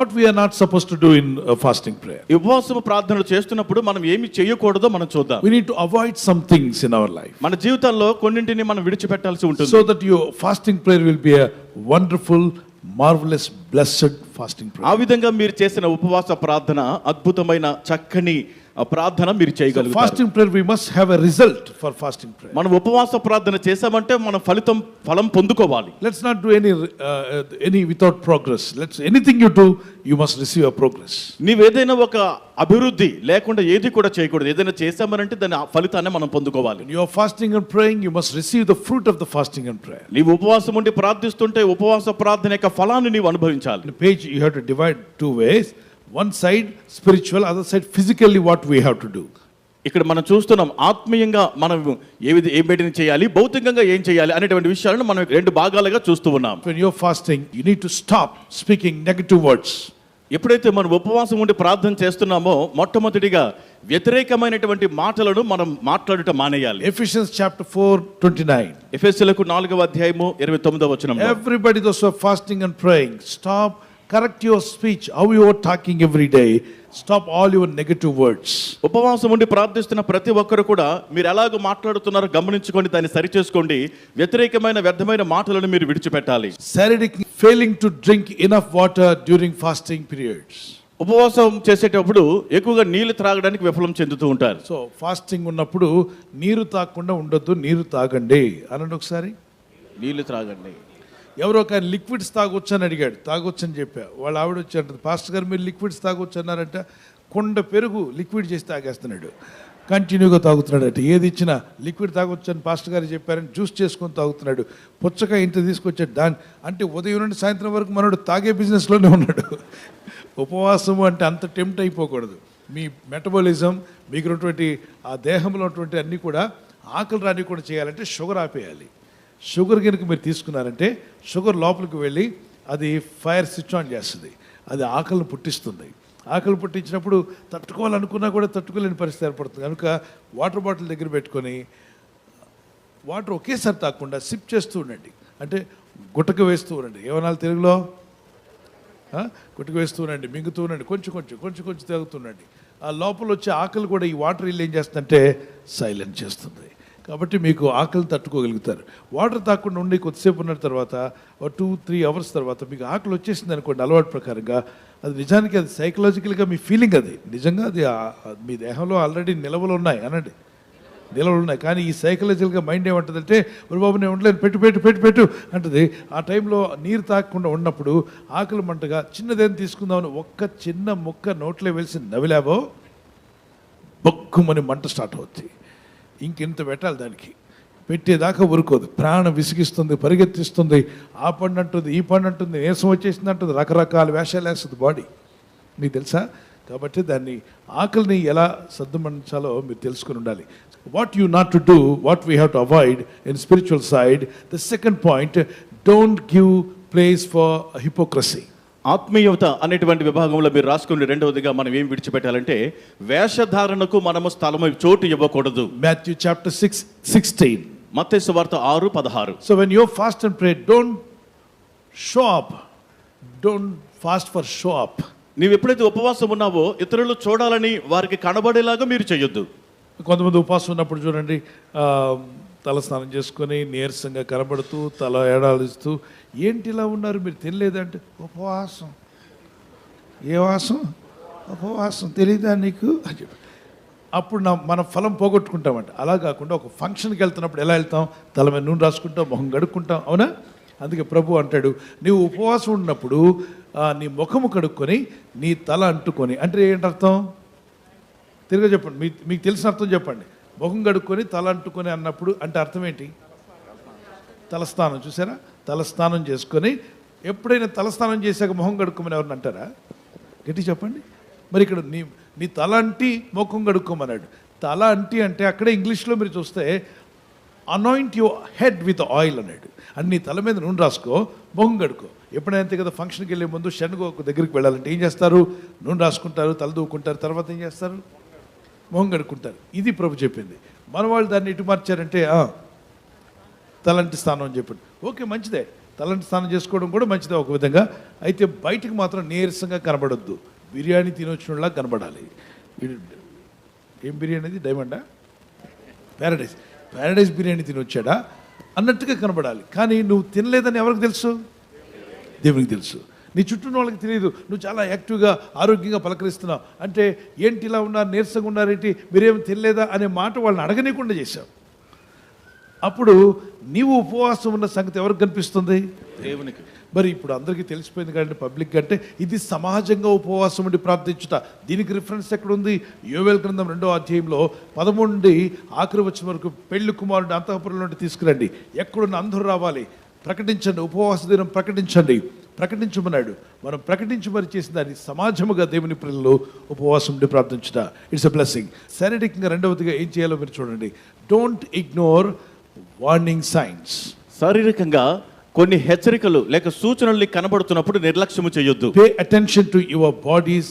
What we are not supposed to do in uh, fasting prayer. ఈ ఉపవాసము ప్రార్థనలు చేస్తున్నప్పుడు మనం ఏమి చేయకూడదో మనం చూద్దాం We need to avoid some things in our life మన జీవితంలో కొన్నింటిని మనం విడిచిపెట్టాల్సి ఉంటుంది so that your fasting prayer will be a wonderful, marvelous, blessed fasting ఆ prayer. విధంగా మీరు చేసిన ఉపవాస ప్రార్థన అద్భుతమైన చక్కని ఆ ప్రార్థన మీరు చేయగలరు fasting prayer we must have a result for fasting prayer మనం ఉపవాస ప్రార్థన చేసామంటే మనం ఫలితం ఫలం పొందుకోవాలి. Let's not do any any without progress let's anything you do you must receive a progress నీవు ఏదైనా ఒక అభివృద్ధి లేకుండా ఏది కూడా చేయకూడదు. ఏదైనా చేసామంటే దాని ఫలితాన్ని మనం పొందుకోవాలి. You are fasting and praying you must receive the fruit of the fasting and prayer నీవు ఉపవాసం ఉండి ప్రార్థిస్తుంటే ఉపవాస ప్రార్థన యొక్క ఫలాన్ని నీవు అనుభవించాలి. Page you have to divide two ways one side spiritual other side physically what we have to do ఇక్కడ మనం చూస్తున్నాం ఆత్మీయంగా మనం ఏ విధి ఏ బయటని చేయాలి భౌతికంగా ఏం చేయాలి అనేటువంటి విషయాలను మనం రెండు భాగాలుగా చూస్తూ ఉన్నాం. You fasting you need to stop speaking negative words ఎప్పుడైతే మనం ఉపవాసం ఉండి ప్రార్థన చేస్తున్నామో మొట్టమొదటిగా వ్యతిరేకమైనటువంటి మాటలను మనం మాట్లాడటం మానేయాలి. Ephesians chapter four twenty nine ఎఫెసిలకు నాలుగవ అధ్యాయము ఇరవై తొమ్మిదవ వచ్చిన everybody those fasting and praying stop your speech, how you are talking every day. Stop all your negative words. ఉపవాసం ఉండి ప్రార్థిస్తున్న ప్రతి ఒక్కరు కూడా మీరు ఎలాగో మాట్లాడుతున్నారో గమనించుకొని దాన్ని సరిచేసుకోండి. వ్యతిరేకమైన వ్యర్థమైన మాటలను మీరు విడిచిపెట్టాలి. Sadic failing to drink enough water during fasting periods. ఉపవాసం చేసేటప్పుడు ఎక్కువగా నీళ్ళు త్రాగడానికి విఫలం చెందుతూ ఉంటారు. సో ఫాస్టింగ్ ఉన్నప్పుడు నీరు తాగకుండా ఉండొద్దు నీరు తాగండి. అనండి ఒకసారి. నీళ్ళు త్రాగండి. ఎవరో ఒక లిక్విడ్స్ తాగొచ్చు అని అడిగాడు. తాగొచ్చని చెప్పా. వాళ్ళ ఆవిడ వచ్చి అంటుంది పాస్టర్ గారు మీరు లిక్విడ్స్ తాగొచ్చు అన్నారంట. కొండ పెరుగు లిక్విడ్ చేసి తాగేస్తున్నాడు. కంటిన్యూగా తాగుతున్నాడు ఏది ఇచ్చినా లిక్విడ్ తాగొచ్చు అని పాస్టర్ గారు చెప్పారని జ్యూస్ చేసుకొని తాగుతున్నాడు. పుచ్చకాయ ఇంత తీసుకొచ్చాడు. దాని అంటే ఉదయం నుండి సాయంత్రం వరకు మనోడు తాగే బిజినెస్లోనే ఉన్నాడు. ఉపవాసము అంటే అంత టెంప్ట్ అయిపోకూడదు. మీ మెటబాలిజం మీకు ఉన్నటువంటి ఆ దేహంలో ఉన్నటువంటి అన్నీ కూడా ఆకలి రాని కూడా చేయాలంటే షుగర్ ఆపేయాలి. షుగర్ కనుక మీరు తీసుకున్నారంటే షుగర్ లోపలికి వెళ్ళి అది ఫైర్ స్విచ్ ఆన్ చేస్తుంది. అది ఆకలిని పుట్టిస్తుంది. ఆకలి పుట్టించినప్పుడు తట్టుకోవాలనుకున్నా కూడా తట్టుకోలేని పరిస్థితి ఏర్పడుతుంది. కనుక వాటర్ బాటిల్ దగ్గర పెట్టుకొని వాటర్ ఒకేసారి తాకుండా సిప్ చేస్తూ ఉండండి. అంటే గుట్టక వేస్తూ ఉండండి. ఏమనాలి తెలుగులో? గుట్టకు గుట్టక వేస్తూ ఉండండి మింగుతూ ఉండండి కొంచెం కొంచెం కొంచెం కొంచెం తాగుతుండండి ఆ లోపల వచ్చే ఆకలి కూడా ఈ వాటర్ ఇల్లు ఏం చేస్తుందంటే సైలెంట్ చేస్తుంది. కాబట్టి మీకు ఆకలి తట్టుకోగలుగుతారు. వాటర్ తాకుండా ఉండి కొద్దిసేపు ఉన్న తర్వాత టూ త్రీ అవర్స్ తర్వాత మీకు ఆకలి వచ్చేసింది అనుకోండి అలవాటు ప్రకారంగా అది నిజానికి అది సైకలాజికల్గా మీ ఫీలింగ్ అది. నిజంగా అది మీ దేహంలో ఆల్రెడీ నిలవలు ఉన్నాయి అనండి. నిలవలు ఉన్నాయి. కానీ ఈ సైకలాజికల్గా మైండ్ ఏమంటుందంటే మరి బాబు నేను ఉండలేను. పెట్టు పెట్టు పెట్టు పెట్టు అంటది. ఆ టైంలో నీరు తాగకుండా ఉన్నప్పుడు ఆకలి మంటగా చిన్నదేం తీసుకుందామని ఒక్క చిన్న ముక్క నోట్లో వేసి నవిలాబో బొక్కుమని మంట స్టార్ట్ అవుతుంది ఇంకెంత పెట్టాలి దానికి? పెట్టేదాకా ఊరుకోదు. ప్రాణం విసిగిస్తుంది పరిగెత్తిస్తుంది. ఆ పండు అంటుంది ఈ పండు అంటుంది నీరసం వచ్చేసింది అంటుంది. రకరకాల వేషాలు వేస్తుంది బాడీ. మీకు తెలుసా? కాబట్టి దాన్ని ఆకలిని ఎలా సర్దుమణించాలో మీరు తెలుసుకుని ఉండాలి. What you not to do what we have to avoid in spiritual side the second point don't give place for hypocrisy ఆత్మీయత అనేటువంటి విభాగంలో మీరు రాసుకుని రెండవదిగా మనం ఏం విడిచిపెట్టాలంటే వేషధారణకు మనము స్థలము చోటు ఇవ్వకూడదు మాథ్యూ చాప్టర్ సిక్స్ సిక్స్టీన్ మత్తయి వార్త ఆరు పదహారు So when you fast and pray, don't show up. Don't fast for show up. నీవు ఎప్పుడైతే ఉపవాసం ఉన్నావో ఇతరులు చూడాలని వారికి కనబడేలాగా మీరు చేయొద్దు కొంతమంది ఉపవాసం ఉన్నప్పుడు చూడండి తల స్నానం చేసుకొని నీరసంగా కనబడుతూ తల ఏడాలిస్తూ ఏంటి ఇలా ఉన్నారు మీరు తినలేదంటే? ఉపవాసం. ఏ వాసం? ఉపవాసం. తెలియదా నీకు? అని చెప్పి. అప్పుడు నా మన ఫలం పోగొట్టుకుంటామంట. అలా కాకుండా ఒక ఫంక్షన్కి వెళ్తున్నప్పుడు ఎలా వెళ్తాం? తల మీద నూనె రాసుకుంటాం మొహం గడుక్కుంటాం అవునా? అందుకే ప్రభు అంటాడు నీవు ఉపవాసం ఉన్నప్పుడు నీ ముఖము కడుక్కొని నీ తల అంటుకొని అంటే ఏంటి అర్థం తిరిగి చెప్పండి. మీ మీకు తెలిసిన అర్థం చెప్పండి. ముఖం కడుక్కొని తల అంటుకొని అన్నప్పుడు అంటే అర్థం ఏంటి? తలస్నానం. చూసారా? తలస్నానం చేసుకొని ఎప్పుడైనా తలస్నానం చేశాక మొహం కడుక్కోమని ఎవరిని అంటారా? గట్టి చెప్పండి. మరి ఇక్కడ నీ నీ తల అంటి ముఖం కడుక్కోమన్నాడు. తల అంటి అంటే అక్కడే ఇంగ్లీష్లో మీరు చూస్తే anoint your head with oil అన్నాడు. అని నీ తల మీద నూనె రాసుకో మొహం కడుకో ఎప్పుడైనా అంతే కదా ఫంక్షన్కి వెళ్ళే ముందు శనగ ఒక దగ్గరికి వెళ్ళాలంటే ఏం చేస్తారు? నూనె రాసుకుంటారు తల దూకుంటారు తర్వాత ఏం చేస్తారు? మొహం కడుక్కుంటారు. ఇది ప్రభు చెప్పింది. మన వాళ్ళు దాన్ని ఇటు మార్చారంటే తలంటి స్థానం అని చెప్పండి. ఓకే మంచిదే. తలంటి స్నానం చేసుకోవడం కూడా మంచిదే ఒక విధంగా. అయితే బయటికి మాత్రం నీరసంగా కనబడొద్దు. బిర్యానీ తినొచ్చినలా కనబడాలి. ఏం బిర్యానీ అది? డైమండా ప్యారడైజ్ ప్యారడైజ్ బిర్యానీ తినొచ్చాడా? అన్నట్టుగా కనబడాలి. కానీ నువ్వు తినలేదని ఎవరికి తెలుసు? దేవునికి తెలుసు. నీ చుట్టూ ఉన్న వాళ్ళకి తెలియదు. నువ్వు చాలా యాక్టివ్గా ఆరోగ్యంగా పలకరిస్తున్నావు. అంటే ఏంటి ఇలా ఉన్నారు? నీరసంగా ఉన్నారేంటి? మీరేమి తినలేదా? అనే మాట వాళ్ళని అడగనీయకుండా చేశావు. అప్పుడు నీవు ఉపవాసం ఉన్న సంగతి ఎవరికి కనిపిస్తుంది? దేవునికి. మరి ఇప్పుడు అందరికీ తెలిసిపోయింది కాబట్టి పబ్లిక్ అంటే ఇది సమాజంగా ఉపవాసం ఉండి ప్రార్థించుట. దీనికి రిఫరెన్స్ ఎక్కడుంది? యోవేల్ గ్రంథం రెండో అధ్యాయంలో పదమూడు నుండి ఆఖరి వచ్చిన వరకు పెళ్ళి కుమారుడు అంతఃపురం నుండి తీసుకురండి. ఎక్కడున్న అందరూ రావాలి. ప్రకటించండి. ఉపవాస దినం ప్రకటించండి. ప్రకటించమన్నాడు. మనం ప్రకటించి మరి చేసిన దాన్ని సమాజముగా దేవుని పిల్లలు ఉపవాసం ఉండి ప్రార్థించుట. ఇట్స్ అ బ్లెస్సింగ్ శారీరకంగా రెండవదిగా ఏం చేయాలో మీరు చూడండి. డోంట్ ఇగ్నోర్ వార్నింగ్ సైన్స్ శారీరకంగా కొన్ని హెచ్చరికలు లేక సూచనలు కనబడుతున్నప్పుడు నిర్లక్ష్యము చేయొద్దు. Pay attention to your body's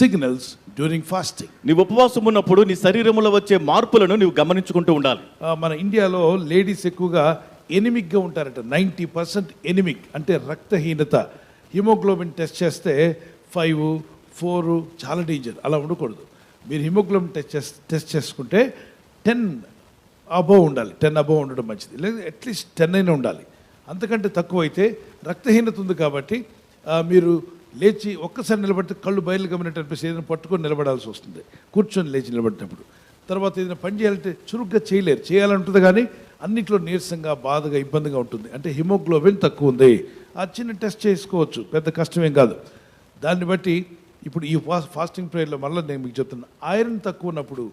signals during fasting. నీవు ఉపవాసం ఉన్నప్పుడు నీ శరీరంలో వచ్చే మార్పులను నీవు గమనించుకుంటూ ఉండాలి. మన ఇండియాలో లేడీస్ ఎక్కువగా ఎనిమిక్గా ఉంటారట. నైంటీ పర్సెంట్ ఎనిమిక్ అంటే రక్తహీనత. హిమోగ్లోబిన్ టెస్ట్ చేస్తే ఫైవ్ ఫోర్ చాలా డేంజర్. అలా ఉండకూడదు. మీరు హిమోగ్లోబిన్ టెస్ట్ టెస్ట్ చేసుకుంటే టెన్ అబోవ్ ఉండాలి. టెన్ అబోవ్ ఉండడం మంచిది. లేదా అట్లీస్ట్ టెన్ అయినా ఉండాలి. అంతకంటే తక్కువ అయితే రక్తహీనత ఉంది కాబట్టి మీరు లేచి ఒక్కసారి నిలబడితే కళ్ళు బయలు గమనినట్టు అనిపిస్తే ఏదైనా పట్టుకొని నిలబడాల్సి వస్తుంది. కూర్చొని లేచి నిలబడినప్పుడు. తర్వాత ఏదైనా పని చేయాలంటే చురుగ్గా చేయలేరు. చేయాలంటుంది కానీ అన్నిట్లో నీరసంగా బాధగా ఇబ్బందిగా ఉంటుంది. అంటే హిమోగ్లోబిన్ తక్కువ ఉంది. ఆ చిన్న టెస్ట్ చేసుకోవచ్చు. పెద్ద కష్టమేం కాదు. దాన్ని బట్టి ఇప్పుడు ఈ ఫాస్టింగ్ ప్రేయర్లో మళ్ళీ నేను మీకు చెప్తున్నా. ఐరన్ తక్కువ ఉన్నప్పుడు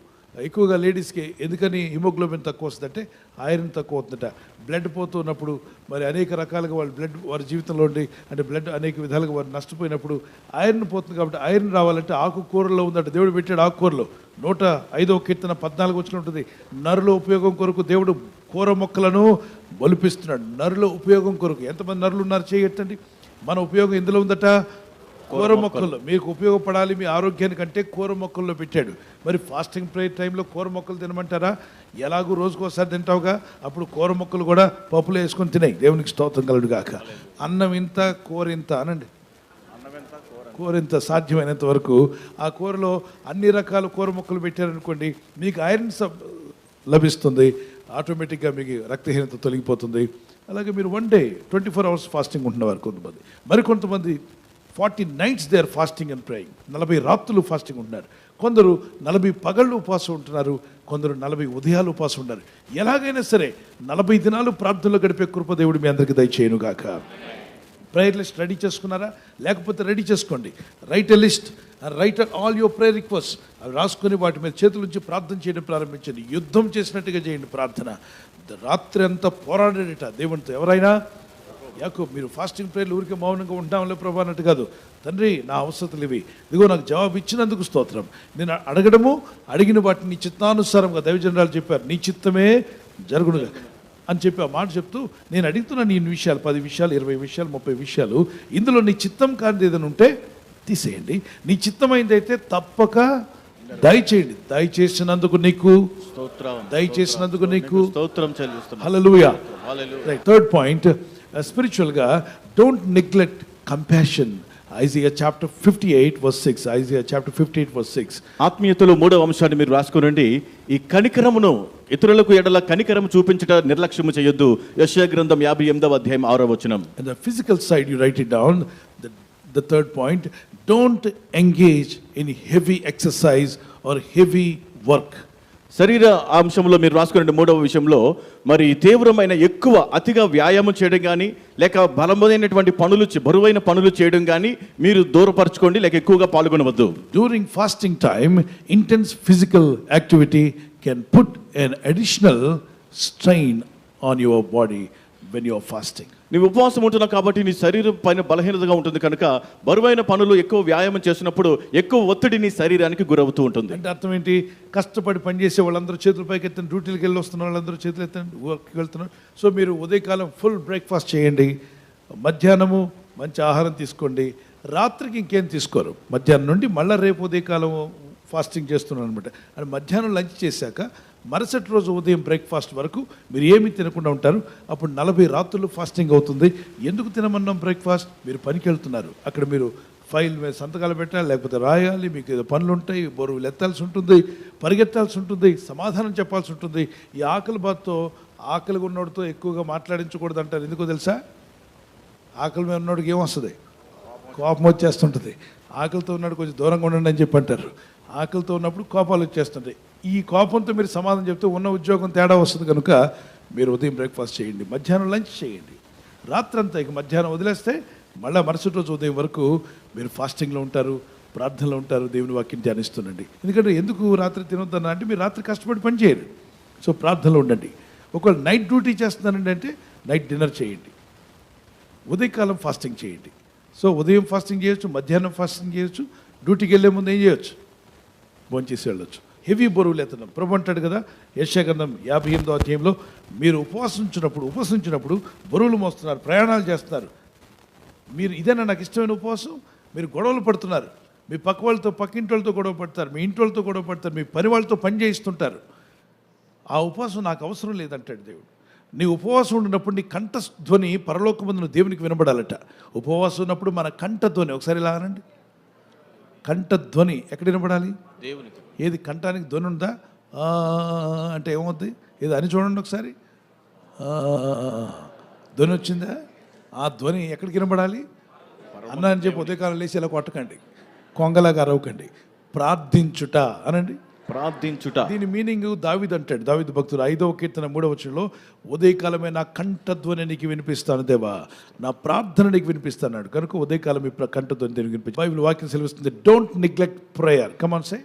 ఎక్కువగా లేడీస్కి ఎందుకని హిమోగ్లోబిన్ తక్కువ వస్తుందంటే ఐరన్ తక్కువ అవుతుందట. బ్లడ్ పోతున్నప్పుడు మరి అనేక రకాలుగా వాళ్ళు బ్లడ్ వారి జీవితంలో ఉండి అంటే బ్లడ్ అనేక విధాలుగా వారు నష్టపోయినప్పుడు ఐరన్ పోతుంది కాబట్టి ఐరన్ రావాలంటే ఆకుకూరలో ఉందంటే. దేవుడు పెట్టాడు ఆకుకూరలో. నూట ఐదో కీర్తన పద్నాలుగు వచ్చిన ఉంటుంది. నరుల ఉపయోగం కొరకు దేవుడు కూర మొక్కలను బలిపిస్తున్నాడు నరుల ఉపయోగం కొరకు. ఎంతమంది నరులు ఉన్నారు? చేయట్టండి మన ఉపయోగం ఎందులో ఉందట. కూర మొక్కల్లో మీకు ఉపయోగపడాలి మీ ఆరోగ్యానికంటే కూర మొక్కల్లో పెట్టాడు. మరి ఫాస్టింగ్ ప్రేయర్ టైంలో కూర మొక్కలు తినమంటారా? ఎలాగూ రోజుకోసారి తింటావుగా? అప్పుడు కూర మొక్కలు కూడా పప్పులు వేసుకొని తినాయి. దేవునికి స్తోత్రం కలడు గాక. అన్నం ఇంత కూర ఇంత అనండి. కూర ఇంత సాధ్యమైనంత వరకు ఆ కూరలో అన్ని రకాల కూర మొక్కలు పెట్టారనుకోండి మీకు ఐరన్ సబ్ లభిస్తుంది. ఆటోమేటిక్గా మీకు రక్తహీనత తొలగిపోతుంది. అలాగే మీరు one day twenty four hours fasting ఉంటున్నవారు కొంతమంది. మరి కొంతమంది forty nights they are fasting and praying. నలభై రాత్రులు ఫాస్టింగ్ ఉంటున్నారు. కొందరు నలభై పగళ్ళు ఉపవాసం ఉంటున్నారు. కొందరు నలభై ఉదయాలు ఉపవాసం ఉన్నారు ఎలాగైనా సరే నలభై దినాలు ప్రార్థనలో గడిపే కృప దేవుడు మీ అందరికీ దయచేయనుగాక. ప్రేయర్ లిస్ట్ రెడీ చేసుకున్నారా? లేకపోతే రెడీ చేసుకోండి. Write a list write all your prayer request అవి రాసుకొని వాటి మీద చేతుల నుంచి ప్రార్థన చేయడం ప్రారంభించండి. యుద్ధం చేసినట్టుగా చేయండి ప్రార్థన. రాత్రి అంతా పోరాడేట దేవునితో ఎవరైనా? యాకో మీరు ఫాస్టింగ్ ప్రేయర్లు ఊరికే మౌనంగా ఉంటాంలే ప్రభా అన్నట్టు కాదు. తండ్రి నా అవసరతలు ఇవి. ఇదిగో నాకు జవాబు ఇచ్చినందుకు స్తోత్రం. నేను అడగడము అడిగిన వాటిని నీ చిత్తానుసారంగా దైవజనరాలు చెప్పారు. నీ చిత్తమే జరుగునుగా అని చెప్పి ఆ మాట చెప్తూ నేను అడుగుతున్నాను ఈ విషయాలు పది విషయాలు ఇరవై విషయాలు ముప్పై విషయాలు ఇందులో నీ చిత్తం కానిది ఏదైనా ఉంటే తీసేయండి. నీ చిత్తమైంది అయితే తప్పక దయచేయండి. దయచేసినందుకు నీకు స్తోత్రం దయచేసినందుకు నీకు స్తోత్రం. రైట్ థర్డ్ పాయింట్ స్పిరిచువల్గా don't neglect compassion Isaiah chapter fifty eight verse six Isaiah chapter fifty eight verse six ఆత్మీయతలో మూడవ అంశాన్ని మీరు రాసుకోనండి ఈ కనికరమును ఇతరులకు ఎడల కనికరం చూపించట నిర్లక్ష్యము చేయొద్దు. యశయ గ్రంథం యాభై ఎనిమిదవ అధ్యాయం ఆరో వచనం. Physical side, you write it down. The, the third point, don't engage in heavy exercise or heavy work. శరీర అంశంలో మీరు రాసుకునే మూడవ విషయంలో మరి తీవ్రమైన ఎక్కువ అతిగా వ్యాయామం చేయడం కానీ లేక బలమైనటువంటి పనులు బరువైన పనులు చేయడం కానీ మీరు దూరపరచుకోండి లేక ఎక్కువగా పాల్గొనవద్దు. During fasting time intense physical activity can put an additional strain on your body when your fasting నీ ఉపవాసం ఉంటున్నావు కాబట్టి నీ శరీరం పైన బలహీనతగా ఉంటుంది కనుక బరువైన పనులు ఎక్కువ వ్యాయామం చేసినప్పుడు ఎక్కువ ఒత్తిడి నీ శరీరానికి గురవుతూ ఉంటుంది. అంటే అర్థం ఏంటి? కష్టపడి పనిచేసే వాళ్ళందరూ చేతుల పైకి ఎత్తండి డ్యూటీలకు వెళ్ళి వస్తున్న వాళ్ళందరూ చేతులు ఎత్తండి వర్క్కి వెళ్తున్నారు. సో మీరు ఉదయకాలం ఫుల్ బ్రేక్ఫాస్ట్ చేయండి. మధ్యాహ్నము మంచి ఆహారం తీసుకోండి. రాత్రికి ఇంకేం తీసుకోరు. మధ్యాహ్నం నుండి మళ్ళీ రేపు ఉదయకాలం ఫాస్టింగ్ చేస్తున్నాను అనమాట అంటే మధ్యాహ్నం లంచ్ చేశాక మరుసటి రోజు ఉదయం బ్రేక్ఫాస్ట్ వరకు మీరు ఏమీ తినకుండా ఉంటారు. అప్పుడు నలభై రాత్రులు ఫాస్టింగ్ అవుతుంది. ఎందుకు తినమన్నాం బ్రేక్ఫాస్ట్ మీరు పనికి వెళ్తున్నారు. అక్కడ మీరు ఫైల్ మీద సంతకాలు పెట్టాలి? లేకపోతే రాయాలి? మీకు ఏదో పనులు ఉంటాయి. బరువులు ఎత్తాల్సి ఉంటుంది. పరిగెత్తాల్సి ఉంటుంది. సమాధానం చెప్పాల్సి ఉంటుంది. ఈ ఆకలి బాధతో ఆకలిగా ఉన్నోడితో ఎక్కువగా మాట్లాడించకూడదు అంటారు. ఎందుకో తెలుసా? ఆకలి మీద ఉన్నోడికి ఏమొస్తుంది కోపం వచ్చేస్తుంటుంది. ఆకలితో ఉన్నాడు కొంచెం దూరంగా ఉండండి అని చెప్పి అంటారు. ఆకలితో ఉన్నప్పుడు కోపాలు వచ్చేస్తుంటాయి. ఈ కోపంతో మీరు సమాధానం చెప్తే ఉన్న ఉద్యోగం తేడా వస్తుంది కనుక మీరు ఉదయం బ్రేక్ఫాస్ట్ చేయండి మధ్యాహ్నం లంచ్ చేయండి. రాత్రంతా ఇక మధ్యాహ్నం వదిలేస్తే మళ్ళీ మరుసటి రోజు ఉదయం వరకు మీరు ఫాస్టింగ్లో ఉంటారు ప్రార్థనలో ఉంటారు దేవుని వాక్యం ధ్యానిస్తుండండి. ఎందుకంటే ఎందుకు రాత్రి తినొద్దన్నా అంటే మీరు రాత్రి కష్టపడి పని చేయరు. సో ప్రార్థనలో ఉండండి. ఒకవేళ నైట్ డ్యూటీ చేస్తున్నారండి అంటే నైట్ డిన్నర్ చేయండి. ఉదయకాలం ఫాస్టింగ్ చేయండి. సో ఉదయం ఫాస్టింగ్ చేయొచ్చు మధ్యాహ్నం ఫాస్టింగ్ చేయొచ్చు డ్యూటీకి వెళ్ళే ముందు ఏం చేయొచ్చు? భోంచేసి వెళ్ళొచ్చు. హెవీ బరువులు ఎత్తడం. ప్రభు అంటాడు కదా యశాగంధం యాభై ఎనిమిదో అధ్యాయంలో మీరు ఉపవాసించినప్పుడు ఉపవసించినప్పుడు బరువులు మోస్తున్నారు ప్రయాణాలు చేస్తున్నారు. మీరు ఇదేనా నాకు ఇష్టమైన ఉపవాసం? మీరు గొడవలు పడుతున్నారు. మీ పక్క వాళ్ళతో పక్కింటి వాళ్ళతో గొడవ పడతారు. మీ ఇంటి వాళ్ళతో గొడవ పడతారు. మీ పని వాళ్ళతో పని చేయిస్తుంటారు. ఆ ఉపవాసం నాకు అవసరం లేదంటాడు దేవుడు. నీ ఉపవాసం ఉండినప్పుడు నీ కంఠ ధ్వని పరలోకమందున దేవునికి వినబడాలట. ఉపవాసం ఉన్నప్పుడు మన కంఠ ధ్వని ఒకసారి ఇలా అనండి. కంఠ ధ్వని ఎక్కడ వినబడాలి? దేవునికి. ఏది కంఠానికి ధ్వని ఉందా? అంటే ఏమవుద్ది? ఏది అని చూడండి ఒకసారి. ధ్వని వచ్చిందా? ఆ ధ్వని ఎక్కడికి వినబడాలి? అన్న అని చెప్పి ఉదయకాలం లేచి ఇలా కొట్టకండి. కొంగలాగా అరవకండి. ప్రార్థించుట అనండి. ప్రార్థించుట. దీని మీనింగ్ దావిద్ అంటాడు. దావిద్ భక్తుడు ఐదవ కీర్తన మూడవ వచనంలో ఉదయకాలమే నా కంఠధ్వని నీకు వినిపిస్తాను దేవా. నా ప్రార్థన నీకు వినిపిస్తాడు కనుక ఉదయకాలం ప్ర- కంఠధ్వని వినిపించి బైబిల్ వాక్యం సెలవిస్తుంది don't neglect prayer come on say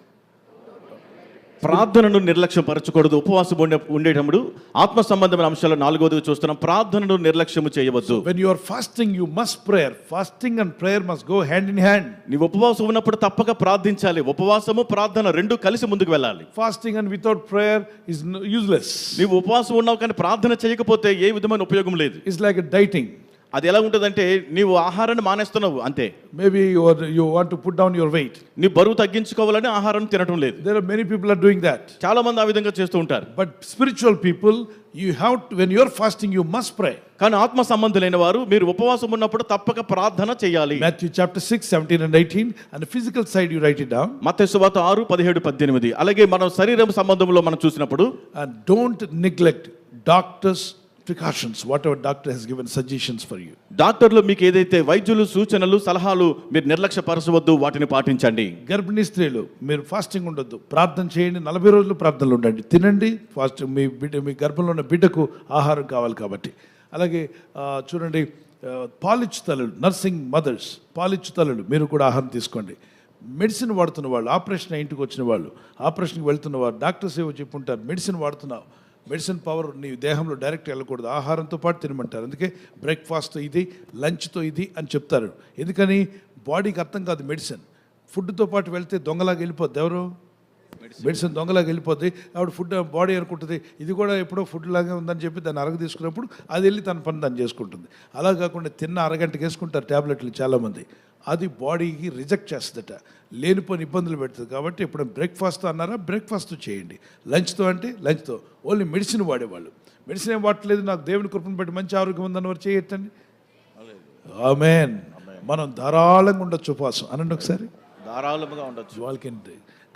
ప్రార్థనను నిర్లక్ష్యం పరచకూడదు ఉపవాసం ఉండే ఉండేటప్పుడు ఆత్మ సంబంధమైన అంశాలు నాలుగోదిగా చూస్తున్నాం. ప్రార్థనను నిర్లక్ష్యము చేయవద్దు. When you are fasting you must prayer fasting and prayer must go hand in hand నీవు ఉపవాసం ఉన్నప్పుడు తప్పక ప్రార్థించాలి. ఉపవాసము ప్రార్థన రెండు కలిసి ముందుకు వెళ్ళాలి. Fasting and without prayer is useless నీవు ఉపవాసం ఉన్నావు కానీ ప్రార్థన చేయకపోతే ఏ విధమైన ఉపయోగం లేదు. ఇట్స్ లైక్ డైటింగ్ అది ఎలా ఉంటుందంటే నీవు ఆహారాన్ని మానేస్తున్నావు అంతే. Maybe you you want to put down your weight నీ బరువు తగ్గించుకోవాలని ఆహారం తినటం లేదు. There are many people are doing that చాలా మంది ఆ విధంగా చేస్తూ ఉంటారు. But spiritual people you have to when you're fasting you must pray కానీ ఆత్మ సంబంధులైన వారు మీరు ఉపవాసం ఉన్నప్పుడు తప్పక ప్రార్థన చేయాలి. Chapter 6, 17 and 18. And the physical side, you write it down. మత సువాత ఆరు పదిహేడు పద్దెనిమిది. అలాగే మనం శరీరం సంబంధంలో మనం చూసినప్పుడు And don't neglect doctors' precautions, whatever doctor has given suggestions for you. డాక్టర్లు మీకు ఏదైతే వైద్యులు సూచనలు సలహాలు మీరు నిర్లక్ష్యపరచవద్దు వాటిని పాటించండి. గర్భిణీ స్త్రీలు మీరు ఫాస్టింగ్ ఉండొద్దు. ప్రార్థన చేయండి నలభై రోజులు ప్రార్థనలు ఉండండి. తినండి ఫాస్ట్ మీ బిడ్డ మీ గర్భంలో ఉన్న బిడ్డకు ఆహారం కావాలి కాబట్టి. అలాగే చూడండి పాలిచ్చు తల్లులు నర్సింగ్ మదర్స్ పాలిచ్చు తల్లులు మీరు కూడా ఆహారం తీసుకోండి. మెడిసిన్ వాడుతున్న వాళ్ళు ఆపరేషన్ ఇంటికి వచ్చిన వాళ్ళు ఆపరేషన్కి వెళ్తున్న వారు డాక్టర్స్ ఏవో చెప్పుంటారు మెడిసిన్ వాడుతున్నావు. మెడిసిన్ పవర్ నీ దేహంలో డైరెక్ట్ వెళ్ళకూడదు. ఆహారంతో పాటు తినమంటారు. అందుకే బ్రేక్ఫాస్ట్ ఇది లంచ్తో ఇది అని చెప్తారు. ఎందుకని? బాడీకి అర్థం కాదు మెడిసిన్. ఫుడ్తో పాటు వెళ్తే దొంగలాగా వెళ్ళిపోద్ది. ఎవరు? మెడిసిన్. దొంగలాగా వెళ్ళిపోద్ది. ఆవిడ ఫుడ్ బాడీ అనుకుంటుంది. ఇది కూడా ఎప్పుడో ఫుడ్ లాగా ఉందని చెప్పి దాన్ని అరగ తీసుకున్నప్పుడు అది వెళ్ళి తన పని దాన్ని చేసుకుంటుంది. అలా కాకుండా తిన్న అరగంటకి వేసుకుంటారు ట్యాబ్లెట్లు చాలామంది. అది బాడీకి రిజెక్ట్ చేస్తుందట. లేనిపోని ఇబ్బందులు పెడుతుంది. కాబట్టి ఇప్పుడు బ్రేక్ఫాస్ట్ అన్నారా? బ్రేక్ఫాస్ట్ చేయండి. లంచ్తో అంటే లంచ్తో. ఓన్లీ మెడిసిన్ వాడేవాళ్ళు. మెడిసిన్ ఏం వాడట్లేదు? నాకు దేవుని కృపను బట్టి మంచి ఆరోగ్యం ఉందని వారు చేయొచ్చండి? ఆమెన్. మనం ధారాళంగా ఉండొచ్చు ఉపవాసం. అనండి ఒకసారి. ధారాళముగా ఉండొచ్చు. Can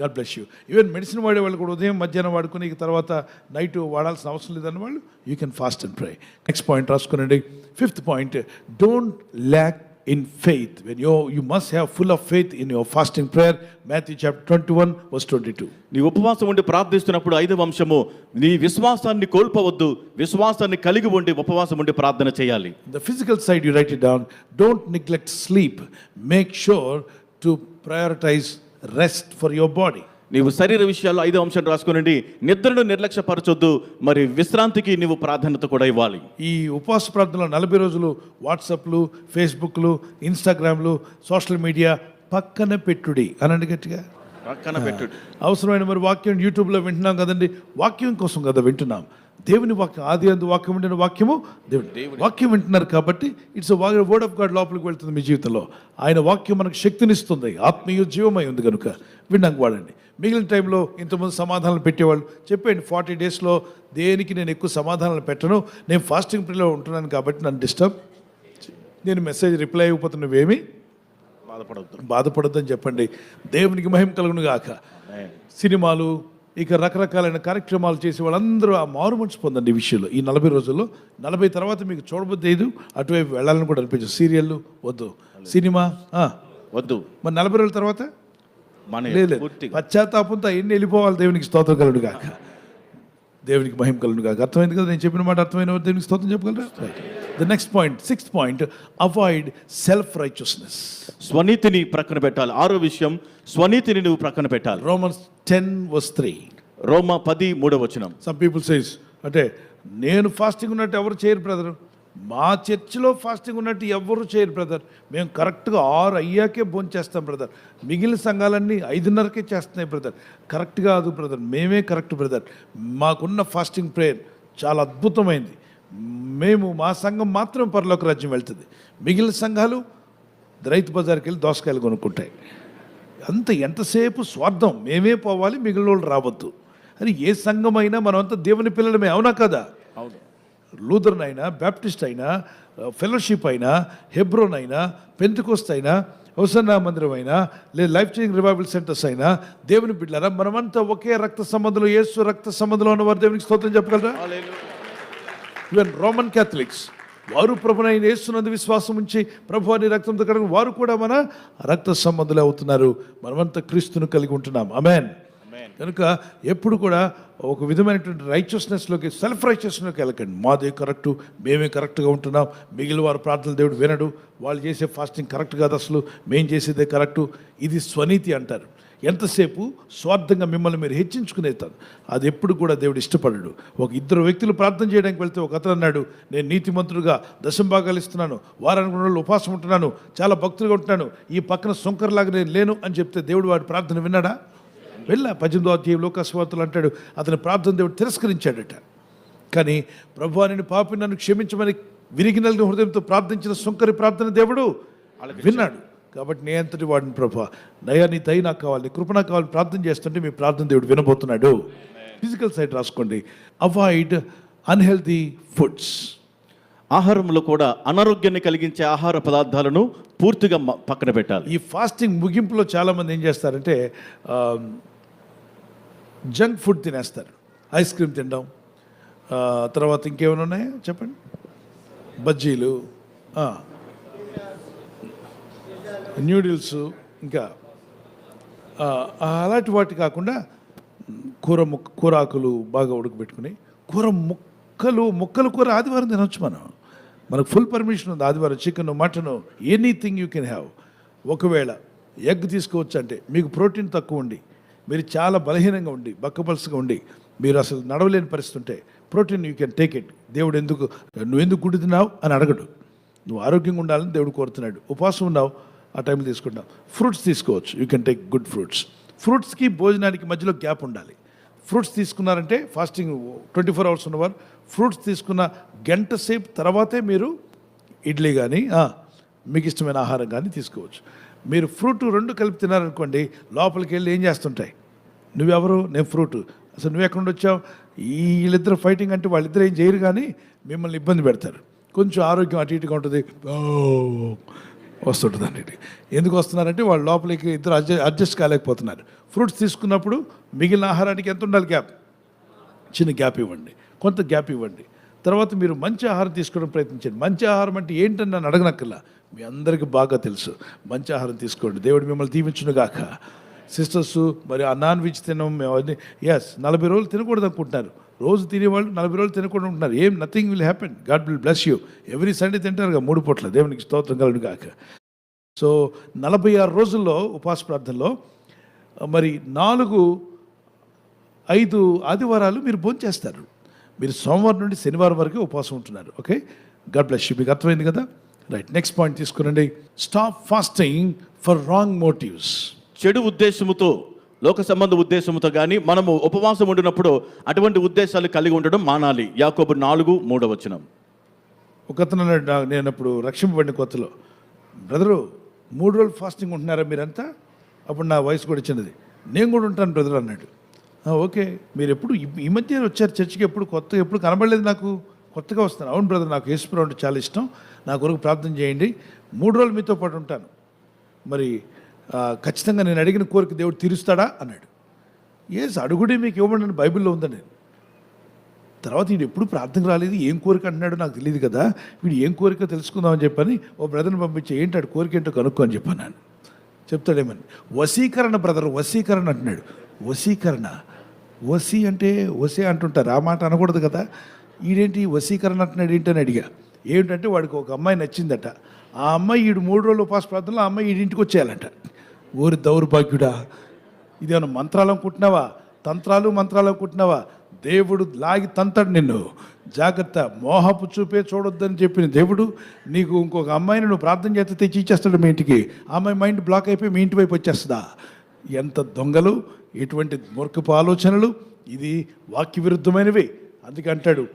God bless you even medicine వాడే వాళ్ళు కూడా ఉదయం మధ్యాహ్నం వాడుకుని తర్వాత నైట్ వాడాల్సిన అవసరం లేదని వాళ్ళు you can fast and pray next point రాసుకునండి. Fifth point don't lack in faith when you you must have full of faith in your fasting prayer Matthew chapter twenty one verse twenty two నీ ఉపవాసం ఉండి ప్రార్థిస్తున్నప్పుడు ఐదవ అంశము నీ విశ్వాసాన్ని కోల్పోవద్దు విశ్వాసాన్ని కలిగి ఉండి ఉపవాసం ఉండి ప్రార్థన చేయాలి The physical side, you write it down. Don't neglect sleep. Make sure to prioritize rest for your body. నీవు శరీర విషయాల్లో ఐదో అంశం రాసుకునండి నిద్రను నిర్లక్ష్యపరచొద్దు మరి విశ్రాంతికి నీవు ప్రాధాన్యత కూడా ఇవ్వాలి. ఈ ఉపవాస ప్రార్థనలో నలభై రోజులు వాట్సాప్లు ఫేస్బుక్లు ఇన్స్టాగ్రామ్లు సోషల్ మీడియా పక్కన పెట్టుడి. అనండి గట్టిగా. పక్కన పెట్టు అవసరమైన మరి వాక్యం యూట్యూబ్లో వింటున్నాం కదండి. వాక్యం కోసం కదా వింటున్నాం. దేవుని వాక్యం ఆది అందు వాక్యం ఉండిన వాక్యము దేవుని వాక్యం వింటున్నారు కాబట్టి ఇట్స్ వర్డ్ ఆఫ్ గాడ్ లోపలికి వెళ్తుంది మీ జీవితంలో. ఆయన వాక్యం మనకు శక్తినిస్తుంది ఆత్మీయ జీవమై ఉంది కనుక విన్నాక వాడండి. మిగిలిన టైంలో ఇంతమంది సమాధానాలు పెట్టేవాళ్ళు చెప్పండి ఫార్టీ డేస్లో దేనికి నేను ఎక్కువ సమాధానాలు పెట్టను నేను ఫాస్టింగ్ ప్రిలో ఉంటున్నాను కాబట్టి నన్ను డిస్టర్బ్ నేను మెసేజ్ రిప్లై అయిపోతున్న నువ్వేమి? బాధపడవద్దు బాధపడొద్దని చెప్పండి. దేవునికి మహిమ కలుగును గాక. సినిమాలు ఇక రకరకాలైన కార్యక్రమాలు చేసే వాళ్ళందరూ ఆ మారు మనసు పొందండి ఈ విషయంలో. ఈ నలభై రోజుల్లో నలభై తర్వాత మీకు చూడబుద్ది లేదు అటువైపు వెళ్ళాలని కూడా అనిపించదు. సీరియళ్ళు వద్దు. సినిమా. వద్దు. మరి నలభై రోజుల తర్వాత? మన పశ్చాత్తాపంతో ఎన్ని వెళ్ళిపోవాలి దేవునికి స్తోత్రం కలుగును గాక. దేవునికి మహిమ కలుగును గాక. అర్థమైంది కదా? నేను చెప్పిన మాట అర్థమైన దేవునికి స్తోత్రం చెప్పగలరా? The next point sixth point avoid self righteousness స్వనీతిని ప్రక్కన పెట్టాలి. ఆరో విషయం స్వనీతిని నువ్వు ప్రక్కన పెట్టాలి. రోమన్స్ టెన్ వస్ త్రీ రోమా పది మూడవ వచనం. సమ్ పీపుల్ సేస్ అంటే నేను ఫాస్టింగ్ ఉన్నట్టు ఎవరు చేయరు బ్రదర్ మా చర్చిలో ఫాస్టింగ్ ఉన్నట్టు ఎవరు చేయరు బ్రదర్. మేము కరెక్ట్గా ఆరు అయ్యాకే భోజనం చేస్తాం బ్రదర్. మిగిలిన సంఘాలన్నీ ఐదున్నరకే చేస్తున్నాయి బ్రదర్. కరెక్ట్ కాదు బ్రదర్. మేమే కరెక్ట్ బ్రదర్. మాకున్న ఫాస్టింగ్ ప్రేయర్ చాలా అద్భుతమైంది. మేము మా సంఘం మాత్రం పరలోక రాజ్యం వెళ్తుంది. మిగిలిన సంఘాలు రైతు బజార్కి వెళ్ళి దోసకాయలు కొనుక్కుంటాయి. అంత ఎంతసేపు స్వార్థం? మేమే పోవాలి మిగిలిన వాళ్ళు రావద్దు. అని ఏ సంఘం అయినా మనమంతా దేవుని పిల్లలమే అవునా కదా? అవును. లూథరన్ అయినా బ్యాప్టిస్ట్ అయినా ఫెలోషిప్ అయినా హెబ్రోన్ అయినా పెంతుకోస్ట్ అయినా హౌసన్నా మందిరం అయినా లేదా లైఫ్ చేంజింగ్ రివైవల్ సెంటర్స్ అయినా దేవుని బిడ్డారా మనమంతా ఒకే రక్త సంబంధంలో యేసు రక్త సంబంధంలో ఉన్నవారు దేవునికి స్తోత్రం చెప్పగలరా? ఈవెన్ రోమన్ క్యాథలిక్స్ వారు ప్రభునైన యేసునందు విశ్వాసం ఉంచి ప్రభు అని రక్తంతో కడగ వారు కూడా మన రక్త సంబంధులు అవుతున్నారు. మనమంతా క్రీస్తును కలిగి ఉంటున్నాం. అమెన్ కనుక ఎప్పుడు కూడా ఒక విధమైనటువంటి రైచియస్నెస్లోకి సెల్ఫ్ రైచియస్లోకి వెళ్ళకండి. మాదే కరెక్టు మేమే కరెక్ట్గా ఉంటున్నాం. మిగిలిన వారు ప్రార్థనలు దేవుడు వినడు. వాళ్ళు చేసే ఫాస్టింగ్ కరెక్ట్ కాదు అసలు. మేం చేసేదే కరెక్టు ఇది స్వనీతి అంటారు. ఎంతసేపు స్వార్థంగా మిమ్మల్ని మీరు హెచ్చించుకునేతాను అది ఎప్పుడు కూడా దేవుడు ఇష్టపడడు. ఒక ఇద్దరు వ్యక్తులు ప్రార్థన చేయడానికి వెళ్తే ఒక అతను అన్నాడు నేను నీతిమంతుడుగా దశంభాగాలు ఇస్తున్నాను. వారానికి రెండు రోజులు ఉపవాసం ఉంటున్నాను. చాలా భక్తులుగా ఉంటున్నాను. ఈ పక్కన సొంకర్లాగా నేను లేను అని చెప్తే దేవుడు వాడి ప్రార్థన విన్నాడా? వెళ్ళా. పద్దెనిమిదో అధ్యాయం లోకస్వార్తలు అంటాడు. అతని ప్రార్థన దేవుడు తిరస్కరించాడట. కానీ ప్రభు నేను పాపి నన్ను క్షమించమని విరిగినల్ని హృదయంతో ప్రార్థించిన సొంకరి ప్రార్థన దేవుడు విన్నాడు. కాబట్టి నే అంతటి వాడిని ప్రభా నయా నీ దయ నాకు కావాలి నీ కృప నాకు కావాలి ప్రార్థన చేస్తుంటే మీ ప్రార్థన దేవుడు వినబోతున్నాడు. ఫిజికల్ సైడ్ రాసుకోండి. అవాయిడ్ అన్హెల్దీ ఫుడ్స్ ఆహారంలో కూడా అనారోగ్యాన్ని కలిగించే ఆహార పదార్థాలను పూర్తిగా పక్కన పెట్టాలి. ఈ ఫాస్టింగ్ ముగింపులో చాలామంది ఏం చేస్తారంటే జంక్ ఫుడ్ తినేస్తారు. ఐస్ క్రీమ్ తినడం. తర్వాత ఇంకేమైనా ఉన్నాయా? చెప్పండి. బజ్జీలు. న్యూడిల్స్ ఇంకా. అలాంటి వాటి కాకుండా కూర ముక్క కూరాకులు బాగా ఉడకబెట్టుకుని కూర ముక్కలు ముక్కలు కూర ఆదివారం తినొచ్చు మనం. మనకు ఫుల్ పర్మిషన్ ఉంది. ఆదివారం chicken mutton anything you can have. ఒకవేళ ఎగ్ తీసుకోవచ్చు అంటే మీకు ప్రోటీన్ తక్కువ ఉండి మీరు చాలా బలహీనంగా ఉండి బక్కపలుసుగా ఉండి మీరు అసలు నడవలేని పరిస్థితి ఉంటే protein you can take it దేవుడు ఎందుకు నువ్వు ఎందుకు గుడి తిన్నావు అని అడగడు. నువ్వు ఆరోగ్యంగా ఉండాలని దేవుడు కోరుతున్నాడు. ఉపవాసం ఉన్నావు ఆ టైంలో తీసుకుంటావు. ఫ్రూట్స్ తీసుకోవచ్చు. You can take good fruits ఫ్రూట్స్కి భోజనానికి మధ్యలో గ్యాప్ ఉండాలి. ఫ్రూట్స్ తీసుకున్నారంటే ఫాస్టింగ్ ట్వంటీ ఫోర్ అవర్స్ ఉన్నవారు ఫ్రూట్స్ తీసుకున్న గంట సేపు తర్వాతే మీరు ఇడ్లీ కానీ మీకు ఇష్టమైన ఆహారం కానీ తీసుకోవచ్చు. మీరు ఫ్రూట్ రెండు కలిపి తినారనుకోండి లోపలికి వెళ్ళి ఏం చేస్తుంటాయి? నువ్వెవరు? నేను ఫ్రూట్. అసలు నువ్వు ఎక్కడ వచ్చావు? వీళ్ళిద్దరు ఫైటింగ్ అంటే వాళ్ళిద్దరు ఏం చేయరు కానీ మిమ్మల్ని ఇబ్బంది పెడతారు. కొంచెం ఆరోగ్యం అటు ఇటుగా ఉంటుంది. ఓ వస్తుంటుంది అన్నిటి ఎందుకు వస్తున్నారంటే వాళ్ళు లోపలికి ఇద్దరు అడ్జస్ట్ అడ్జస్ట్ కాలేకపోతున్నారు. ఫ్రూట్స్ తీసుకున్నప్పుడు మిగిలిన ఆహారానికి ఎంత ఉండాలి గ్యాప్? చిన్న గ్యాప్ ఇవ్వండి. కొంత గ్యాప్ ఇవ్వండి. తర్వాత మీరు మంచి ఆహారం తీసుకోవడం ప్రయత్నించండి. మంచి ఆహారం అంటే ఏంటని నన్ను అడగనక్కర్లా. మీ అందరికీ బాగా తెలుసు. మంచి ఆహారం తీసుకోండి. దేవుడు మిమ్మల్ని దీవించునుగాక. సిస్టర్స్ మరి ఆ నాన్ వెజ్ తినం మేము అన్ని ఎస్ నలభై రోజులు తినకూడదు అనుకుంటున్నారు. రోజు తినేవాళ్ళు నలభై రోజులు తినకూడదు ఉంటున్నారు ఏం nothing will happen God will bless you every Sunday తింటారు కదా మూడు పూట్ల. దేవునికి స్తోత్రం కలుగును కాక సో నలభై ఆరు రోజుల్లో ఉపవాస ప్రార్థనలో మరి నాలుగు ఐదు ఆదివారాలు మీరు భోంచేస్తారు మీరు సోమవారం నుండి శనివారం వరకు ఉపవాసం ఉంటున్నారు. ఓకే గాడ్ బ్లెస్ యూ మీకు అర్థమైంది కదా? రైట్ నెక్స్ట్ పాయింట్ తీసుకురండి. Stop fasting for wrong motives చెడు ఉద్దేశముతో లోక సంబంధ ఉద్దేశంతో కానీ మనము ఉపవాసం ఉండినప్పుడు అటువంటి ఉద్దేశాలు కలిగి ఉండడం మానాలి. యాకోబు నాలుగు మూడవ వచనం. ఒక అతను నేను అప్పుడు రక్షింపబడిన కొత్తలో. బ్రదరు మూడు రోజులు ఫాస్టింగ్ ఉంటున్నారా మీరంతా? అప్పుడు నా వయసు కూడా చిన్నది. నేను కూడా ఉంటాను బ్రదర్ అన్నాడు. "ఆ, ఓకే. మీరు ఎప్పుడు ఈ- ఈ మధ్య వచ్చారు చర్చికి ఎప్పుడు కొత్త ఎప్పుడు కనబడలేదు నాకు? కొత్తగా వస్తాను అవును బ్రదర్ నాకు యేసుప్రభు అంటే చాలా ఇష్టం. నా కొరకు ప్రార్థన చేయండి. మూడు రోజులు మీతో పాటు ఉంటాను. మరి ఖచ్చితంగా నేను అడిగిన కోరిక దేవుడు తీరుస్తాడా? అన్నాడు. ఏస్ అడుగుడే మీకు ఇవ్వమని బైబిల్లో ఉందండి తర్వాత వీడు ఎప్పుడు ప్రార్థనకు రాలేదు ఏం కోరిక అంటున్నాడో నాకు తెలియదు కదా. వీడు ఏం కోరిక తెలుసుకుందామని చెప్పని ఓ బ్రదర్ని పంపించి ఏంటి కోరిక ఏంటో కనుక్కో అని చెప్పాను నేను. చెప్తాడేమని వశీకరణ బ్రదర్ వశీకరణ అంటున్నాడు. వశీకరణ. వసి అంటే వసి అంటుంటారు. ఆ మాట అనకూడదు కదా. ఈడేంటి వశీకరణ అంటున్నాడు ఏంటని అడిగా. ఏంటంటే వాడికి ఒక అమ్మాయి నచ్చిందట. ఆ అమ్మాయి ఈడు మూడు రోజులు ఉపాస ప్రార్థనలో ఆ అమ్మాయి ఈడింటికి వచ్చేయాలంట. ఊరి దౌర్భాగ్యుడా ఇదేమన్నా మంత్రాలు అనుకుంటున్నావా? తంత్రాలు మంత్రాలు అనుకుంటున్నావా? దేవుడు లాగి తంతడు నిన్ను. జాగ్రత్త మోహపు చూపే చూడొద్దని చెప్పిన దేవుడు నీకు ఇంకొక అమ్మాయిని నువ్వు ప్రార్థన చేస్తే తెచ్చి ఇచ్చేస్తాడు మీ ఇంటికి. అమ్మాయి మైండ్ బ్లాక్ అయిపోయి మీ ఇంటి వైపు వచ్చేస్తుందా? ఎంత దొంగలు ఎటువంటి మూర్ఖపు ఆలోచనలు. ఇది వాక్య విరుద్ధమైనవి అందుకే అంటాడు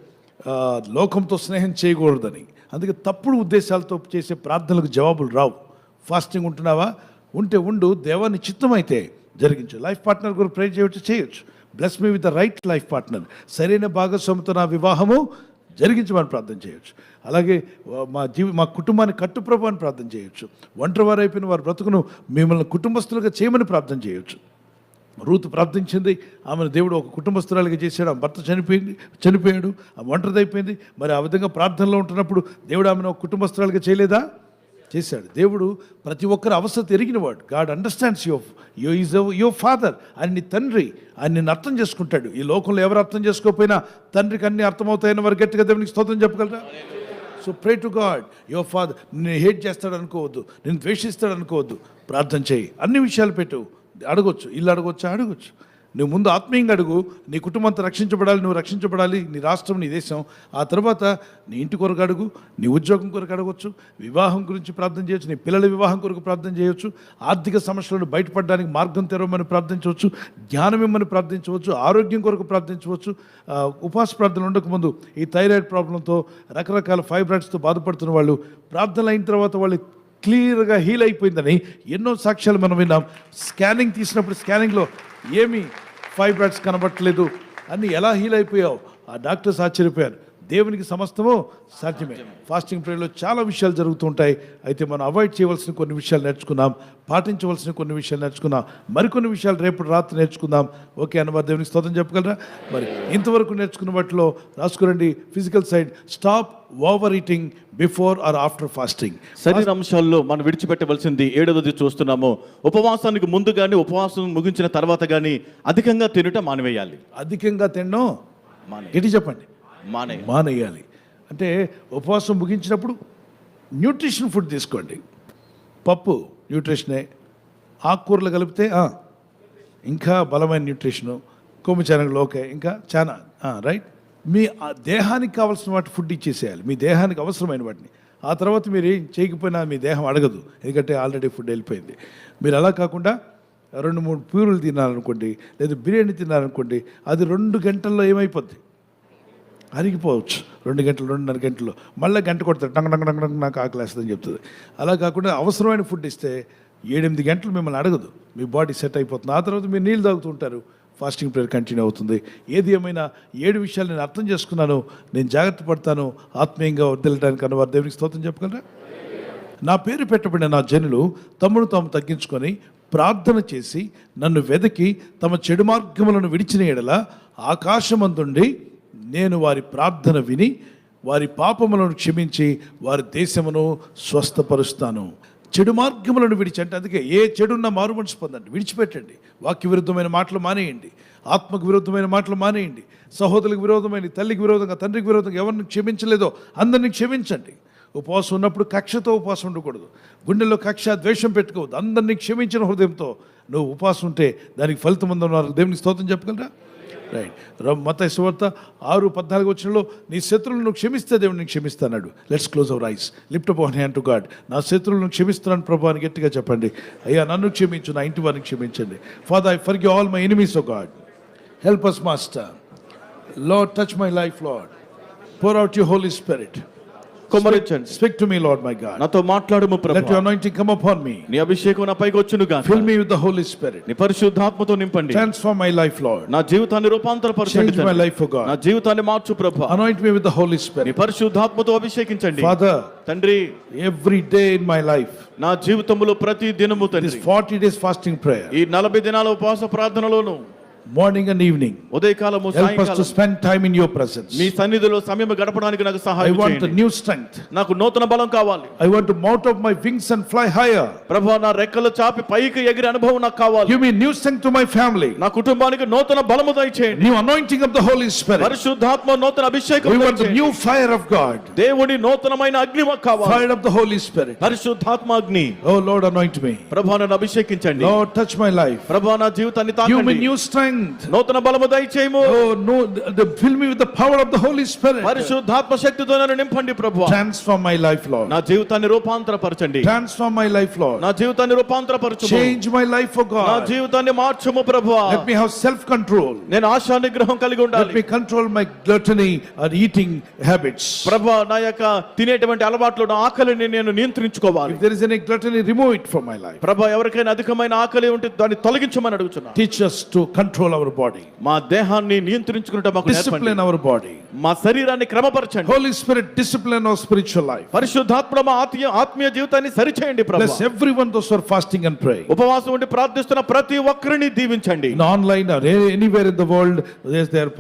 లోకంతో స్నేహం చేయకూడదని. అందుకే తప్పుడు ఉద్దేశాలతో చేసే ప్రార్థనలకు జవాబులు రావు. ఫాస్టింగ్ ఉంటున్నావా? ఉంటే ఉండు దేవాన్ని చిత్తమైతే జరిగించు. లైఫ్ పార్ట్నర్ కూడా ప్రే చేయవచ్చు చేయొచ్చు. Bless me with the right life partner సరైన భాగస్వామితో నా వివాహము జరిగించమని ప్రార్థన చేయొచ్చు. అలాగే మా జీవి మా కుటుంబాన్ని కట్టుప్రభు అని ప్రార్థన చేయొచ్చు. ఒంటరి వారు అయిపోయిన వారి బ్రతుకును మిమ్మల్ని కుటుంబస్తులుగా చేయమని ప్రార్థన చేయొచ్చు. రూతు ప్రార్థించింది. ఆమెను దేవుడు ఒక కుటుంబస్తురాలిగా చేశాడు. ఆమె భర్త చనిపోయింది చనిపోయాడు. ఆమె ఒంటరిదైపోయింది. మరి ఆ విధంగా ప్రార్థనలో ఉంటున్నప్పుడు దేవుడు ఆమెను ఒక కుటుంబస్తురాలిగా చేయలేదా? చేశాడు. దేవుడు ప్రతి ఒక్కరి అవసరం ఎరిగినవాడు God understands your yo is your father ఆయన నీ తండ్రి. ఆయన నిన్ను అర్థం చేసుకుంటాడు. ఈ లోకంలో ఎవరు అర్థం చేసుకోకపోయినా తండ్రికి అన్ని అర్థమవుతాయని వారు గట్టిగా దేవునికి స్తోత్రం చెప్పగలరా? So pray to God your father నిన్ను హేట్ చేస్తాడు అనుకోవద్దు నేను ద్వేషిస్తాడు అనుకోవద్దు ప్రార్థన చేయి. అన్ని విషయాలు పెట్టు. అడగొచ్చు ఇల్లు అడగొచ్చు? అడగొచ్చు. నువ్వు ముందు ఆత్మీయంగా అడుగు నీ కుటుంబంతో రక్షించబడాలి నువ్వు రక్షించబడాలి నీ రాష్ట్రం నీ దేశం. ఆ తర్వాత నీ ఇంటి కొరకు అడుగు నీ ఉద్యోగం కొరకు అడగొచ్చు వివాహం గురించి ప్రార్థన చేయొచ్చు నీ పిల్లల వివాహం కొరకు ప్రార్థన చేయొచ్చు ఆర్థిక సమస్యలను బయటపడడానికి మార్గం తెరవమని ప్రార్థించవచ్చు జ్ఞానం ఇమ్మని ప్రార్థించవచ్చు ఆరోగ్యం కొరకు ప్రార్థించవచ్చు. ఉపాస ప్రార్థనలు ఉండకముందు ఈ థైరాయిడ్ ప్రాబ్లంతో రకరకాల ఫైబ్రాయిడ్స్తో బాధపడుతున్న వాళ్ళు ప్రార్థనలు అయిన తర్వాత వాళ్ళు క్లియర్గా హీల్ అయిపోయిందని ఎన్నో సాక్ష్యాలు మనం విన్నాం. స్కానింగ్ తీసినప్పుడు స్కానింగ్లో ఏమీ ఫైబ్రాయిడ్స్ కనబట్టలేదు అన్నీ ఎలా హీల్ అయిపోయావు? ఆ డాక్టర్స్ ఆశ్చర్యపోయారు. దేవునికి సమస్తము సాధ్యమే. ఫాస్టింగ్ ప్రేయర్లో చాలా విషయాలు జరుగుతుంటాయి. అయితే మనం అవాయిడ్ చేయవలసిన కొన్ని విషయాలు నేర్చుకున్నాం పాటించవలసిన కొన్ని విషయాలు నేర్చుకున్నాం మరికొన్ని విషయాలు రేపు రాత్రి నేర్చుకుందాం. ఓకే అన్నవారు దేవునికి స్తోత్రం చెప్పగలరా? మరి ఇంతవరకు నేర్చుకున్న వాటిలో రాసుకురండి. Physical side stop over eating before or after fasting శరీర అంశాల్లో మనం విడిచిపెట్టవలసింది ఏడవది చూస్తున్నాము. ఉపవాసానికి ముందు కానీ ఉపవాసం ముగించిన తర్వాత కానీ అధికంగా తినుట మానివేయాలి. అధికంగా తినడం మానే చెప్పండి. మానేయాలి. అంటే ఉపవాసం ముగించినప్పుడు న్యూట్రిషన్ ఫుడ్ తీసుకోండి. పప్పు న్యూట్రిషనే ఆకుకూరలు కలిపితే ఇంకా బలమైన న్యూట్రిషను కొమ్ము శనగలు ఓకే ఇంకా చాలా రైట్? మీ ఆ దేహానికి కావాల్సిన వాటి ఫుడ్ ఇచ్చేసేయాలి. మీ దేహానికి అవసరమైన వాటిని. ఆ తర్వాత మీరు ఏం చేయకపోయినా మీ దేహం అడగదు. ఎందుకంటే ఆల్రెడీ ఫుడ్ వెళ్ళిపోయింది. మీరు అలా కాకుండా రెండు మూడు ప్యూరులు తినాలనుకోండి లేదా బిర్యానీ తినాలనుకోండి అది రెండు గంటల్లో ఏమైపోద్ది? అరిగిపోవచ్చు. రెండు గంటలు రెండున్నర గంటలు. మళ్ళీ గంట కొడతారు. టంగ టంగ టంగ నాకు ఆకలేస్తుందని చెప్తుంది. అలా కాకుండా అవసరమైన ఫుడ్ ఇస్తే ఏడెనిమిది గంటలు మిమ్మల్ని అడగదు. మీ బాడీ సెట్ అయిపోతుంది. ఆ తర్వాత మీరు నీళ్ళు తాగుతుంటారు ఫాస్టింగ్ ప్రేయర్ కంటిన్యూ అవుతుంది. ఏది ఏమైనా ఏడు విషయాలు నేను అర్థం చేసుకున్నాను నేను జాగ్రత్త పడతాను ఆత్మీయంగా వదిలడానికి అన్న వారు దేవునికి స్తోత్రం చెప్పగలరా? నా పేరు పెట్టబడిన నా జనులు తమను తాము తగ్గించుకొని ప్రార్థన చేసి నన్ను వెదకి తమ చెడు మార్గములను విడిచిన ఎడల ఆకాశమందుండి నేను వారి ప్రార్థన విని వారి పాపములను క్షమించి వారి దేశమును స్వస్థపరుస్తాను. చెడు మార్గములను విడిచి అంటే అందుకే ఏ చెడున్న మారు మనసు పొందండి. విడిచిపెట్టండి. వాక్య విరుద్ధమైన మాటలు మానేయండి. ఆత్మకు విరుద్ధమైన మాటలు మానేయండి. సహోదరులకు విరోధమైన తల్లికి విరోధంగా తండ్రికి విరోధంగా ఎవరిని క్షమించలేదో అందరిని క్షమించండి. ఉపవాసం ఉన్నప్పుడు కక్షతో ఉపవాసం ఉండకూడదు. గుండెల్లో కక్ష ద్వేషం పెట్టుకోవద్దు. అందరినీ క్షమించిన హృదయంతో నువ్వు ఉపవాసం ఉంటే దానికి ఫలితం ఉందన్నారు. దేవునికి స్తోత్రం చెప్పగలరా? రైట్ మత సువార్త ఆరు పద్నాలుగు వచ్చినలో నీ శత్రువులను క్షమిస్తే దేవుడు నీకు క్షమిస్తాడు. Let's close our eyes lift up hand to God నా శత్రువులను క్షమిస్తున్నాను ప్రభు అని గట్టిగా చెప్పండి. అయ్యా నన్ను క్షమించు నా ఇంటి వారిని క్షమించండి. Father I for all my enemies O God help us master Lord touch my life Lord pour out you Holy Spirit కుమరించండి speak to me Lord my God నాతో మాట్లాడుము ప్రభు. Let your anointing come upon me నీ అభిషేకం నా పైకి వచ్చును గాక. Fill me with the Holy Spirit నీ పరిశుద్ధాత్మతో నింపండి. ట్రాన్స్ఫార్మ్ మై లైఫ్ లార్డ్ నా జీవితాన్ని రూపాంతరపరచండి change my life for God నా జీవితాన్ని మార్చు ప్రభు. Anoint me with the Holy Spirit నీ పరిశుద్ధాత్మతో అభిషేకించండి. ఫాదర్ తండ్రి every day in my life నా జీవితములో ప్రతి దినము తండ్రి. 40 డేస్ ఫాస్టింగ్ ప్రేయర్ ఈ 40 దినాల ఉపవాస ప్రార్థనలోను morning and evening ఉదయకాలము help us to spend time in your presence మీ సన్నిధిలో సమయం గడపడానికి నాకు i సహాయం want a చేయండి new strength నాకు నూతన బలం కావాలి i want to mount up my wings and fly higher ప్రభు నా రెక్కలు చాపి పైకి ఎగిరే అనుభవం నాకు కావాలి give me new strength to my family నా కుటుంబానికి నూతన బలము దయచేయండి new anointing of the holy spirit పరిశుద్ధాత్మ నూతన అభిషేకం we want the దయచేయండి. new fire of god దేవుని నూతనమైన అగ్ని మాకు కావాలి fire of the holy spirit పరిశుద్ధాత్మ అగ్ని oh lord anoint me ప్రభు నన్ను అభిషేకించండి lord touch my life ప్రభు నా జీవితాన్ని give me తాకండి new strength నూతన బలము దయచేయము oh no the, fill me with the power of the holy spirit పరిశుద్ధాత్మ శక్తితో నన్ను నింపండి ప్రభు transform my life lord నా జీవితాన్ని రూపాంతరపరచండి transform my life lord నా జీవితాన్ని రూపాంతరపరచు change my life for నా god జీవితాన్ని మార్చుము ప్రభు let me have self control నేను ఆశా నిగ్రహం కలిగి let ఉండాలి me control my gluttony or eating habits ప్రభు నా యొక్క తినేటువంటి అలవాట్లు నా ఆకలిని నేను నియంత్రించుకోవాలి if there is any gluttony remove it from my life ప్రభు ఎవరికైనా అధికమైన ఆకలి ఉంటే దాన్ని తొలగించమని అడుగుతున్నా teach us to control our body మా దేహాన్ని నియంత్రించుకుంటే మాకు discipline our body మా శరీరాన్ని క్రమపరచండి holy spirit discipline our spiritual life పరిశుద్ధాత్మ మా ఆత్మీయ ఆత్మీయ జీవితాన్ని సరిచేయండి ప్రభు bless everyone those who are fasting and praying ఉపవాసం ఉండి ప్రార్థిస్తున్న ప్రతి ఒక్కరిని దీవించండి in online or a- anywhere in the world yes, they are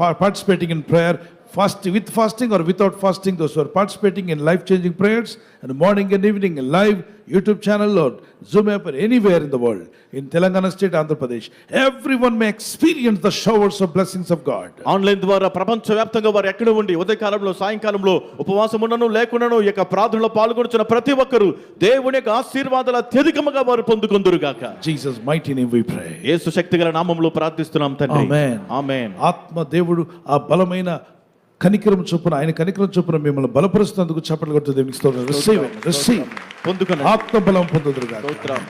fasting with fasting or without fasting those are participating in life changing prayers and morning and evening live YouTube ఛానల్లో Zoom app anywhere in the world in Telangana state Andhra Pradesh every one may experience the showers of blessings of God online ద్వారా ప్రపంచ వ్యాప్తంగా వారు ఎక్కడ ఉండి ఉదయకాలంలో సాయంకాలంలో ఉపవాసం ఉండను లేకుండాను యొక్క ప్రార్థనలో పాల్గొనుచున్న ప్రతి ఒక్కరూ దేవుని యొక్క ఆశీర్వాదాల అత్యధికముగా వారు పొందుకుందరుగాక. Jesus mighty name we pray యేసు శక్తి గల నామంలో ప్రార్థిస్తున్నాం తండ్రి. ఆమేన్ ఆమేన్ ఆత్మ దేవుడు ఆ బలమైన కనికరం చొప్పున ఆయన కనికరం చొప్పున మిమ్మల్ని బలపరుస్తున్నందుకు చప్పట్లు కొట్టు దేవునికి స్తోత్రం. రిసీవ్ రిసీవ్ పొందుకున్న ఆత్మ బలం పొందుదురుగా స్తోత్రం.